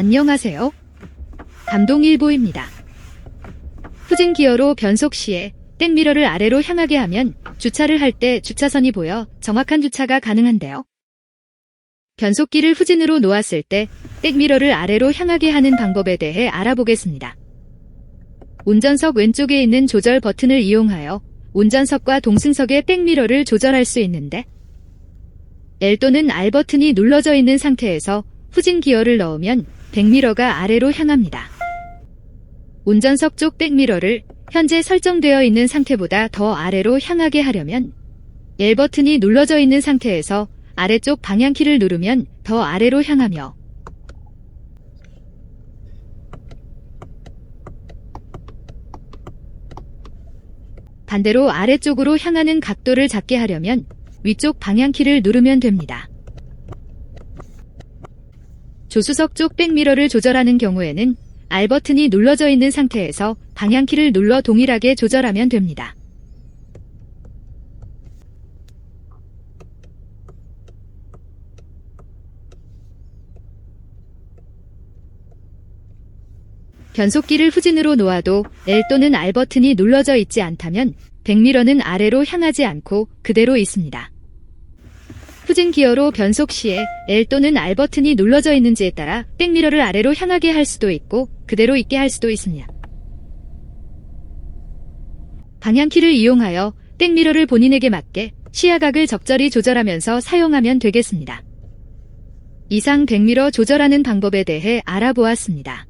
안녕하세요. 감동일보입니다. 후진 기어로 변속 시에 백미러를 아래로 향하게 하면 주차를 할 때 주차선이 보여 정확한 주차가 가능한데요. 변속기를 후진으로 놓았을 때 백미러를 아래로 향하게 하는 방법에 대해 알아보겠습니다. 운전석 왼쪽에 있는 조절 버튼을 이용하여 운전석과 동승석의 백미러를 조절할 수 있는데 L 또는 R 버튼이 눌러져 있는 상태에서 후진 기어를 넣으면 백미러가 아래로 향합니다. 운전석 쪽 백미러를 현재 설정되어 있는 상태보다 더 아래로 향하게 하려면 L 버튼이 눌러져 있는 상태에서 아래쪽 방향키를 누르면 더 아래로 향하며 반대로 아래쪽으로 향하는 각도를 잡게 하려면 위쪽 방향키를 누르면 됩니다. 조수석 쪽 백미러를 조절하는 경우에는 R 버튼이 눌러져 있는 상태에서 방향키를 눌러 동일하게 조절하면 됩니다. 변속기를 후진으로 놓아도 L 또는 R 버튼이 눌러져 있지 않다면 백미러는 아래로 향하지 않고 그대로 있습니다. 후진 기어로 변속 시에 L 또는 R 버튼이 눌러져 있는지에 따라 백미러를 아래로 향하게 할 수도 있고 그대로 있게 할 수도 있습니다. 방향키를 이용하여 백미러를 본인에게 맞게 시야각을 적절히 조절하면서 사용하면 되겠습니다. 이상 백미러 조절하는 방법에 대해 알아보았습니다.